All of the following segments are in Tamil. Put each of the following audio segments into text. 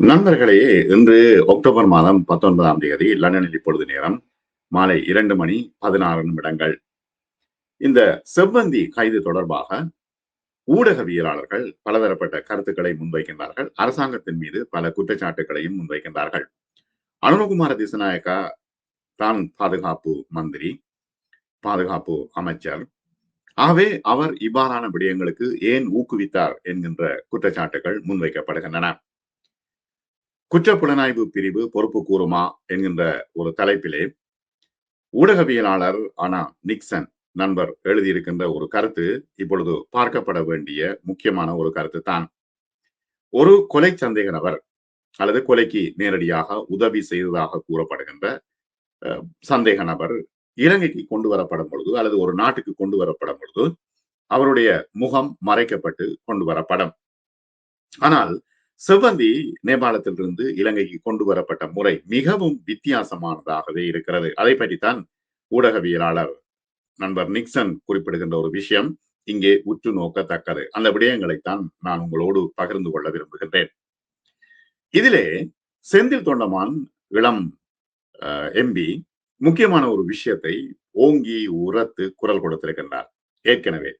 நண்பர்களே இன்று அக்டோபர் மாதம் பத்தொன்பதாம் தேதி லண்டனில் இப்பொழுது நேரம் மாலை இரண்டு மணி பதினாறு நிமிடங்கள். இந்த செவ்வந்தி கைது தொடர்பாக ஊடகவியலாளர்கள் பலதரப்பட்ட கருத்துக்களை முன்வைக்கின்றார்கள். அரசாங்கத்தின் மீது பல குற்றச்சாட்டுகளையும் முன்வைக்கின்றார்கள். அனுகுமார திசநாயக்கா தான் பாதுகாப்பு மந்திரி பாதுகாப்பு அமைச்சர். ஆகவே அவர் இவ்வாறான விடயங்களுக்கு ஏன் ஊக்குவித்தார் என்கின்ற குற்றச்சாட்டுகள் முன்வைக்கப்படுகின்றன. குற்றப்புலனாய்வு பிரிவு பொறுப்பு கூறுமா என்கின்ற ஒரு தலைப்பிலே ஊடகவியலாளர் ஆனா நிக்சன் நண்பர் எழுதியிருக்கின்ற ஒரு கருத்து இப்பொழுது பார்க்கப்பட வேண்டிய முக்கியமான ஒரு கருத்து தான். ஒரு கொலை சந்தேக நபர் அல்லது கொலைக்கு நேரடியாக உதவி செய்ததாக கூறப்படுகின்ற சந்தேக நபர் இலங்கைக்கு கொண்டு வரப்படும் பொழுது அல்லது ஒரு நாட்டுக்கு கொண்டு வரப்படும் பொழுது அவருடைய முகம் மறைக்கப்பட்டு கொண்டு வரப்படும். ஆனால் செவ்வந்தி நேபாளத்திலிருந்து இலங்கைக்கு கொண்டு வரப்பட்ட முறை மிகவும் வித்தியாசமானதாகவே இருக்கிறது. அதை பற்றித்தான் ஊடகவியலாளர் நண்பர் நிக்சன் குறிப்பிடுகின்ற ஒரு விஷயம் இங்கே உற்று நோக்கத்தக்கது. அந்த விடயங்களைத்தான் நான் உங்களோடு பகிர்ந்து கொள்ள விரும்புகின்றேன். இதிலே செந்தில் தொண்டமான் இளம் எம்பி முக்கியமான ஒரு விஷயத்தை ஓங்கி உரத்து குரல் கொடுத்திருக்கின்றார். ஏற்கனவே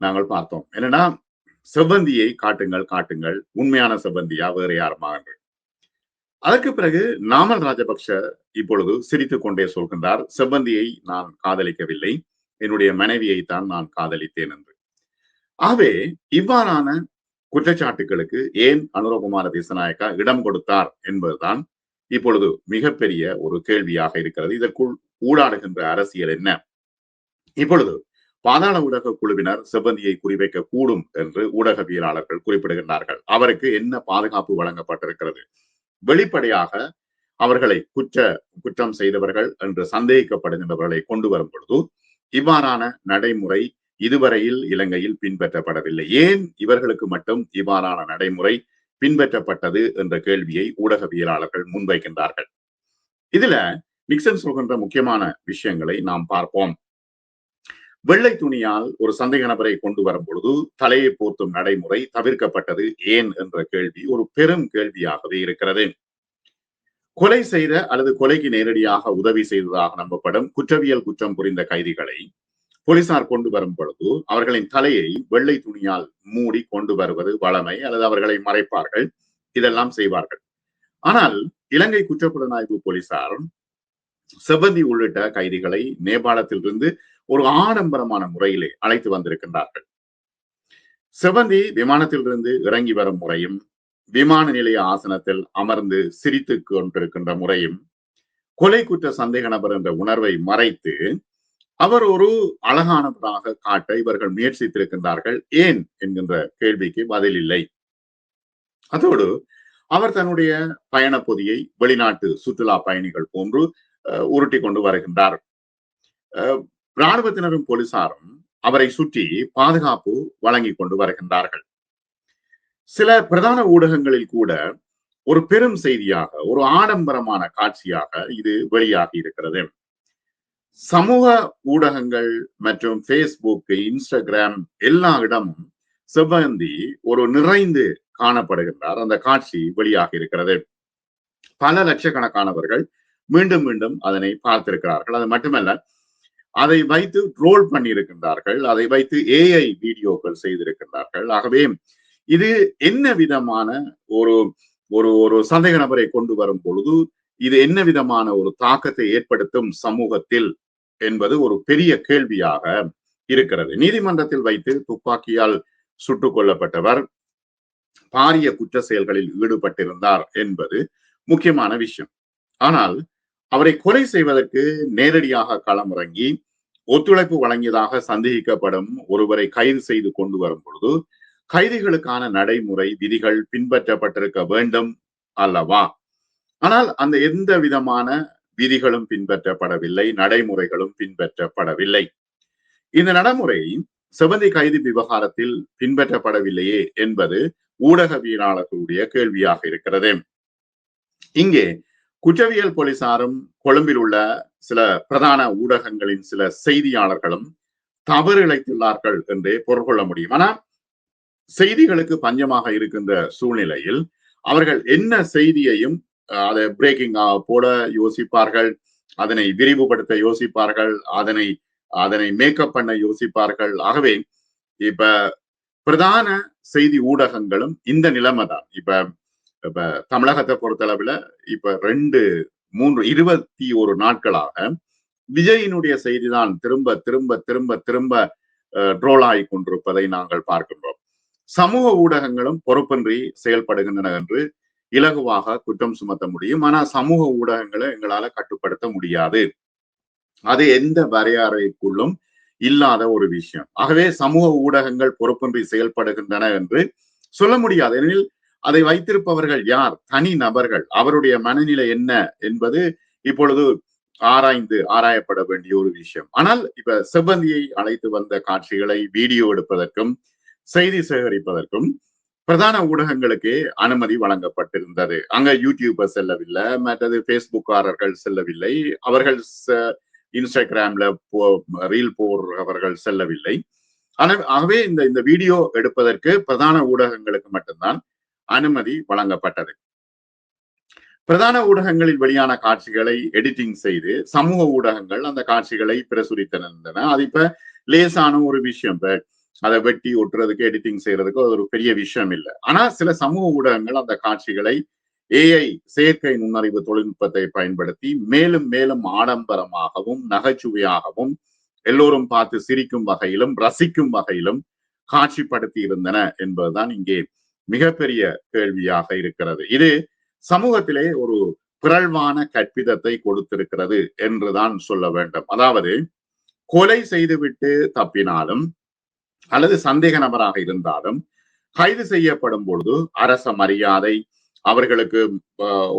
நாங்கள் பார்த்தோம். என்னன்னா செவ்வந்தியை காட்டுங்கள் காட்டுங்கள். உண்மையான செவ்வந்தியா? வேறு யாருமா என்று அதற்கு பிறகு நாமல் ராஜபக்ஷ இப்பொழுது சிரித்துக் கொண்டே சொல்கின்றார் செவ்வந்தியை நான் காதலிக்கவில்லை. என்னுடைய மனைவியை தான் நான் காதலித்தேன் என்று. ஆகவே இவ்வாறான குற்றச்சாட்டுகளுக்கு ஏன் அனுரகுமார திசநாயக்கா இடம் கொடுத்தார் என்பதுதான் இப்பொழுது மிகப்பெரிய ஒரு கேள்வியாக இருக்கிறது. இதற்குள் ஊடாடுகின்ற அரசியல் என்ன? இப்பொழுது பாதாள ஊடக குழுவினர் செவ்வந்தியை குறிவைக்க கூடும் என்று ஊடகவியலாளர்கள் குறிப்பிடுகின்றார்கள். அவருக்கு என்ன பாதுகாப்பு வழங்கப்பட்டிருக்கிறது? வெளிப்படையாக அவர்களை குற்ற குற்றம் செய்தவர்கள் என்று சந்தேகிக்கப்படுகின்றவர்களை கொண்டு வரும் பொழுது இவ்வாறான நடைமுறை இதுவரையில் இலங்கையில் பின்பற்றப்படவில்லை. ஏன் இவர்களுக்கு மட்டும் இவ்வாறான நடைமுறை பின்பற்றப்பட்டது என்ற கேள்வியை ஊடகவியலாளர்கள் முன்வைக்கின்றார்கள். இதுல நிக்சன் சொல்கின்ற முக்கியமான விஷயங்களை நாம் பார்ப்போம். வெள்ளை துணியால் ஒரு சந்தேக நபரை கொண்டு வரும் பொழுது தலையை போர்த்தும் நடைமுறை தவிர்க்கப்பட்டது ஏன் என்ற கேள்வி ஒரு பெரும் கேள்வியாகவே இருக்கிறது. கொலை செய்த அல்லது கொலைக்கு நேரடியாக உதவி செய்ததாக நம்பப்படும் குற்றவியல் குற்றம் புரிந்த கைதிகளை போலீசார் கொண்டு வரும் பொழுது அவர்களின் தலையை வெள்ளை துணியால் மூடி கொண்டு வருவது வளமை அல்லது அவர்களை மறைப்பார்கள் இதெல்லாம் செய்வார்கள். ஆனால் இலங்கை குற்றப்புலனாய்வு போலீசார் செவ்வந்தி உள்ளிட்ட கைதிகளை நேபாளத்திலிருந்து ஒரு ஆடம்பரமான முறையிலே அழைத்து வந்திருக்கின்றார்கள். செவந்தி விமானத்திலிருந்து இறங்கி வரும் முறையும் விமான நிலைய ஆசனத்தில் அமர்ந்து சிரித்து கொண்டிருக்கின்ற முறையும் கொலை குற்ற சந்தேக நபர் என்ற உணர்வை மறைத்து அவர் ஒரு அழகானவராக காட்ட இவர்கள் முயற்சித்திருக்கின்றார்கள். ஏன் என்கின்ற கேள்விக்கு பதில் இல்லை. அதோடு அவர் தன்னுடைய பயண பொதியை வெளிநாட்டு சுற்றுலா பயணிகள் போன்று உருட்டி கொண்டு வருகின்றார். ராணுவத்தினரும் போலீசாரும் அவரை சுற்றி பாதுகாப்பு வழங்கி கொண்டு வருகின்றார்கள். சில பிரதான ஊடகங்களில் கூட ஒரு பெரும் செய்தியாக ஒரு ஆடம்பரமான காட்சியாக இது வெளியாகி இருக்கிறது. சமூக ஊடகங்கள் மற்றும் பேஸ்புக் இன்ஸ்டாகிராம் எல்லா இடமும் செவ்வந்தி ஒரு நிறைந்து காணப்படுகின்றார். அந்த காட்சி வெளியாகி இருக்கிறது. பல லட்சக்கணக்கானவர்கள் மீண்டும் மீண்டும் அதனை பார்த்திருக்கிறார்கள். அது மட்டுமல்ல அதை வைத்து ட்ரோல் பண்ணியிருக்கின்றார்கள் அதை வைத்து ஏஐ வீடியோக்கள் செய்திருக்கின்றார்கள். ஆகவே இது என்ன விதமான ஒரு ஒரு ஒரு சந்தேக நபரை கொண்டு வரும் பொழுது இது என்ன விதமான ஒரு தாக்கத்தை ஏற்படுத்தும் சமூகத்தில் என்பது ஒரு பெரிய கேள்வியாக இருக்கிறது. நீதிமன்றத்தில் வைத்து துப்பாக்கியால் சுட்டுக் கொல்லப்பட்டவர் பாரிய குற்ற செயல்களில் ஈடுபட்டிருந்தார் என்பது முக்கியமான விஷயம். ஆனால் அவரை கொலை செய்வதற்கு நேரடியாக களமிறங்கி ஒத்துழைப்பு வழங்கியதாக சந்தேகிக்கப்படும் ஒருவரை கைது செய்து கொண்டு வரும் பொழுது கைதிகளுக்கான நடைமுறை விதிகள் பின்பற்றப்பட்டிருக்க வேண்டும் அல்லவா? ஆனால் அந்த எந்த விதமான விதிகளும் பின்பற்றப்படவில்லை நடைமுறைகளும் பின்பற்றப்படவில்லை. இந்த நடைமுறை செவந்தி கைது விவகாரத்தில் பின்பற்றப்படவில்லையே என்பது ஊடகவியலாளர்களுடைய கேள்வியாக இருக்கிறது. இங்கே குற்றவியல் போலீசாரும் கொழும்பில் உள்ள சில பிரதான ஊடகங்களின் சில செய்தியாளர்களும் தவறு இழைத்துள்ளார்கள் என்றே பொருள் கொள்ள முடியும். ஆனால் செய்திகளுக்கு பஞ்சமாக இருக்கின்ற சூழ்நிலையில் அவர்கள் என்ன செய்தியையும் அதை பிரேக்கிங் போட யோசிப்பார்கள் அதனை விரிவுபடுத்த யோசிப்பார்கள் அதனை அதனை மேக்கப் பண்ண யோசிப்பார்கள். ஆகவே இப்ப பிரதான செய்தி ஊடகங்களும் இந்த நிலைமை தான் இப்ப இப்ப தமிழகத்தை பொறுத்தளவுல இப்ப ரெண்டு மூன்று இருபத்தி ஒரு நாட்களாக விஜயினுடைய செய்திதான் திரும்ப திரும்ப திரும்ப திரும்ப ட்ரோல் ஆகி கொண்டிருப்பதை நாங்கள் பார்க்கின்றோம். சமூக ஊடகங்களும் பொறுப்பின்றி செயல்படுகின்றன என்று இலகுவாக குற்றம் சுமத்த முடியும். ஆனா சமூக ஊடகங்களை எங்களால கட்டுப்படுத்த முடியாது. அது எந்த வரையறைக்குள்ளும் இல்லாத ஒரு விஷயம். ஆகவே சமூக ஊடகங்கள் பொறுப்பின்றி செயல்படுகின்றன என்று சொல்ல முடியாது. ஏனெனில் அதை வைத்திருப்பவர்கள் யார்? தனி நபர்கள். அவருடைய மனநிலை என்ன என்பது இப்பொழுது ஆராய்ந்து ஆராயப்பட வேண்டிய ஒரு விஷயம். ஆனால் இப்ப செவ்வந்தியை அழைத்து வந்த காட்சிகளை வீடியோ எடுப்பதற்கும் செய்தி சேகரிப்பதற்கும் பிரதான ஊடகங்களுக்கு அனுமதி வழங்கப்பட்டிருந்தது. அங்க யூடியூபர் செல்லவில்லை மற்றது பேஸ்புக்காரர்கள் செல்லவில்லை அவர்கள் இன்ஸ்டாகிராம்ல போ ரீல் போடுறவர்கள் செல்லவில்லை. ஆகவே இந்த இந்த வீடியோ எடுப்பதற்கு பிரதான ஊடகங்களுக்கு மட்டும்தான் அனுமதி வழங்கப்பட்டது. பிரதான ஊடகங்களில் வெளியான காட்சிகளை எடிட்டிங் செய்து சமூக ஊடகங்கள் அந்த காட்சிகளை பிரசுரித்திருந்தன. அது இப்ப லேசான ஒரு விஷயம். அதை வெட்டி ஒட்டுறதுக்கு எடிட்டிங் செய்யறதுக்கு அது ஒரு பெரிய விஷயம் இல்லை. ஆனா சில சமூக ஊடகங்கள் அந்த காட்சிகளை ஏஐ செயற்கை நுண்ணறிவு தொழில்நுட்பத்தை பயன்படுத்தி மேலும் மேலும் ஆடம்பரமாகவும் நகைச்சுவையாகவும் எல்லோரும் பார்த்து சிரிக்கும் வகையிலும் ரசிக்கும் வகையிலும் காட்சிப்படுத்தி இருந்தன என்பதுதான் இங்கே மிகப்பெரிய கேள்வியாக இருக்கிறது. இது சமூகத்திலே ஒரு பிறழ்வான கற்பிதத்தை கொடுத்திருக்கிறது என்றுதான் சொல்ல வேண்டும். அதாவது கொலை செய்துவிட்டு தப்பினாலும் அல்லது சந்தேக நபராக இருந்தாலும் கைது செய்யப்படும் பொழுது அரச மரியாதை அவர்களுக்கு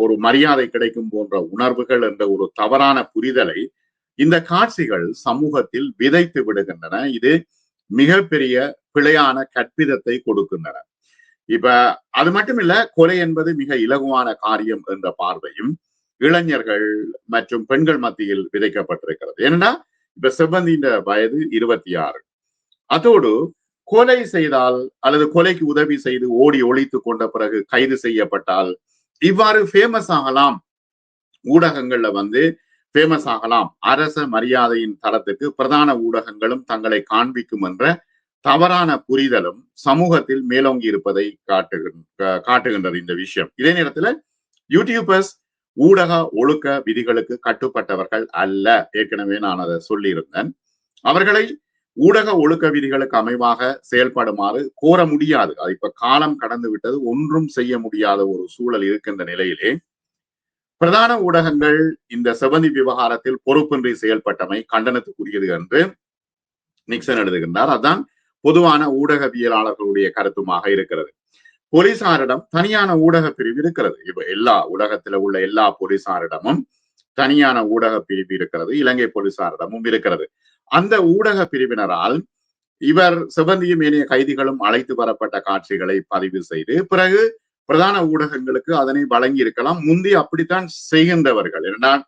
ஒரு மரியாதை கிடைக்கும் போன்ற உணர்வுகள் என்ற ஒரு தவறான புரிதலை இந்த காட்சிகள் சமூகத்தில் விதைத்து விடுகின்றன. இது மிகப்பெரிய பிழையான கற்பிதத்தை கொடுக்கின்றன. இப்ப அது மட்டும் இல்ல கொலை என்பது மிக இலகுவான காரியம் என்ற பார்வையும் இளைஞர்கள் மற்றும் பெண்கள் மத்தியில் விதைக்கப்பட்டிருக்கிறது. என்னன்னா இப்ப செவ்வந்தியின் வயது இருபத்தி ஆறு அதோடு கொலை செய்தால் அல்லது கொலைக்கு உதவி செய்து ஓடி ஒழித்து கொண்ட பிறகு கைது செய்யப்பட்டால் இவ்வாறு ஃபேமஸ் ஆகலாம். ஊடகங்கள்ல வந்து ஃபேமஸ் ஆகலாம். அரச மரியாதையின் தரத்துக்கு பிரதான ஊடகங்களும் தங்களை காண்பிக்கும் என்ற தவறான புரிதலும் சமூகத்தில் மேலோங்கி இருப்பதை காட்டுகின்ற காட்டுகின்றது இந்த விஷயம். இதே நேரத்துல யூடியூபர்ஸ் ஊடக ஒழுக்க விதிகளுக்கு கட்டுப்பட்டவர்கள் அல்ல. ஏற்கனவே நான் அதை சொல்லியிருந்தேன். அவர்களை ஊடக ஒழுக்க விதிகளுக்கு அமைவாக செயல்படுமாறு கோர முடியாது. அது இப்ப காலம் கடந்து விட்டது. ஒன்றும் செய்ய முடியாத ஒரு சூழல் இருக்கின்ற நிலையிலே பிரதான ஊடகங்கள் இந்த செவந்தி விவகாரத்தில் பொறுப்பின்றி செயல்பட்டமை கண்டனத்துக்குரியது என்று நிக்சன் எழுதுகின்றார். அதான் பொதுவான ஊடகவியலாளர்களுடைய கருத்துமாக இருக்கிறது. போலீசாரிடம் தனியான ஊடக பிரிவு இருக்கிறது. இப்ப எல்லா உலகத்துல உள்ள எல்லா போலீசாரிடமும் தனியான ஊடக பிரிவு இருக்கிறது. இலங்கை போலீசாரிடமும் இருக்கிறது. அந்த ஊடக பிரிவினரால் இவர் சிவந்தியும் ஏனைய கைதிகளும் அழைத்து வரப்பட்ட காட்சிகளை பதிவு செய்து பிறகு பிரதான ஊடகங்களுக்கு அதனை வழங்கி இருக்கலாம். முந்தி அப்படித்தான் செய்கின்றவர்கள். என்றால்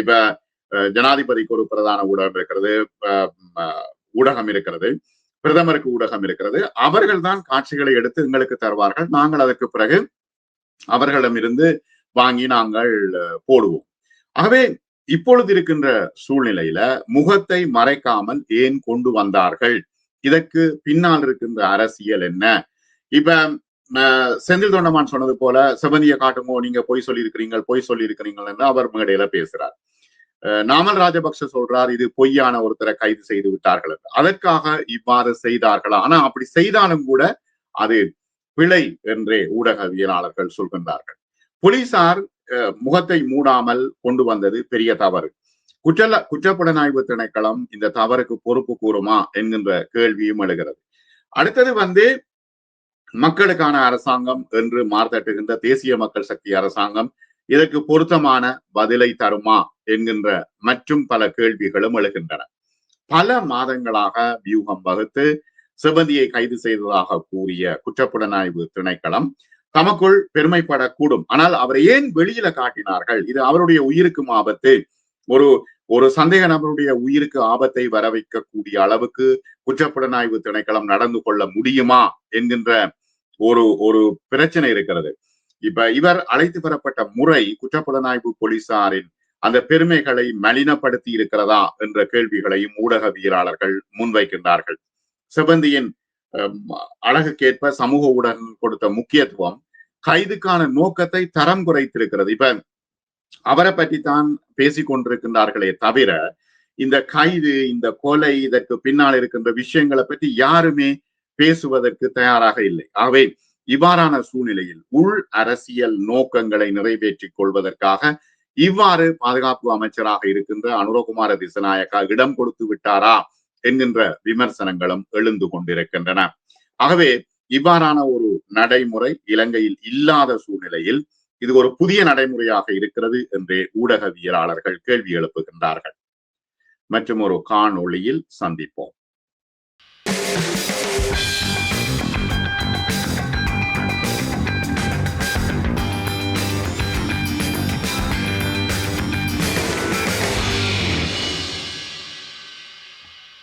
இப்ப ஜனாதிபதிக்கு ஒரு பிரதான ஊடகம் இருக்கிறது ஊடகம் இருக்கிறது. பிரதமருக்கு ஊடகம் இருக்கிறது. அவர்கள் தான் காட்சிகளை எடுத்து எங்களுக்கு தருவார்கள். நாங்கள் அதற்கு பிறகு அவர்களிடமிருந்து வாங்கி நாங்கள் போடுவோம். ஆகவே இப்பொழுது இருக்கின்ற சூழ்நிலையில முகத்தை மறைக்காமல் ஏன் கொண்டு வந்தார்கள்? இதற்கு பின்னால் இருக்கின்ற அரசியல் என்ன? இப்ப செந்தில் தொண்டமான் சொன்னது போல செவந்திய காட்டுமோ நீங்க பொய் சொல்லியிருக்கிறீங்க பொய் சொல்லியிருக்கிறீங்கள் என்று அவர் மேடையில பேசுறார். நாமல் ராஜபக்ச சொல்றார் இது பொய்யான ஒருத்தரை கைது செய்து விட்டார்கள் அதற்காக இவ்வாறு செய்தார்களா? ஆனா அப்படி செய்தாலும் கூட அது பிழை என்றே ஊடகவியலாளர்கள் சொல்கின்றார்கள். போலீசார் முகத்தை மூடாமல் கொண்டு வந்தது பெரிய தவறு. குற்றல குற்றப்புலனாய்வு திணைக்களம் இந்த தவறுக்கு பொறுப்பு கூறுமா என்கின்ற கேள்வியும் எழுகிறது. அடுத்தது வந்து மக்களுக்கான அரசாங்கம் என்று மார்த்தட்டுகின்ற தேசிய மக்கள் சக்தி அரசாங்கம் இதற்கு பொருத்தமான பதிலை தருமா என்கின்ற மற்றும் பல கேள்விகளும் எழுகின்றன. பல மாதங்களாக வியூகம் வகுத்து சிபந்தியை கைது செய்ததாக கூறிய குற்றப்புலனாய்வு திணைக்களம் தமக்குள் பெருமைப்படக்கூடும். ஆனால் அவரை ஏன் வெளியில காட்டினார்கள்? இது அவருடைய உயிருக்கும் ஆபத்து. ஒரு ஒரு சந்தேக நபருடைய உயிருக்கு ஆபத்தை வர வைக்கக்கூடிய அளவுக்கு குற்றப்புலனாய்வு திணைக்களம் நடந்து கொள்ள முடியுமா என்கின்ற ஒரு ஒரு பிரச்சனை இருக்கிறது. இப்ப இவர் அழைத்து பெறப்பட்ட முறை குற்றப்புலனாய்வு போலீசாரின் அந்த பெருமைகளை மலினப்படுத்தி இருக்கிறதா என்ற கேள்விகளையும் ஊடகவியலாளர்கள் முன்வைக்கின்றார்கள். செவந்தியின் அழகுக்கேற்ப சமூக ஊடகம் கொடுத்த முக்கியத்துவம் கைதுக்கான நோக்கத்தை தரம் குறைத்திருக்கிறது. இப்ப அவரை பற்றி தான் பேசிக் கொண்டிருக்கின்றார்களே தவிர இந்த கைது இந்த கொலை இதற்கு பின்னால் இருக்கின்ற விஷயங்களை பற்றி யாருமே பேசுவதற்கு தயாராக இல்லை. ஆகவே இவ்வாறான சூழ்நிலையில் உள் அரசியல் நோக்கங்களை நிறைவேற்றிக் கொள்வதற்காக இவ்வாறு பாதுகாப்பு அமைச்சராக இருக்கின்ற அனுரகுமார திசநாயக்கா இடம் கொடுத்து விட்டாரா என்கின்ற விமர்சனங்களும் எழுந்து கொண்டிருக்கின்றன. ஆகவே இவ்வாறான ஒரு நடைமுறை இலங்கையில் இல்லாத சூழ்நிலையில் இது ஒரு புதிய நடைமுறையாக இருக்கிறது என்றே ஊடகவியலாளர்கள் கேள்வி எழுப்புகின்றார்கள். மற்றும் ஒரு காணொளியில் சந்திப்போம்.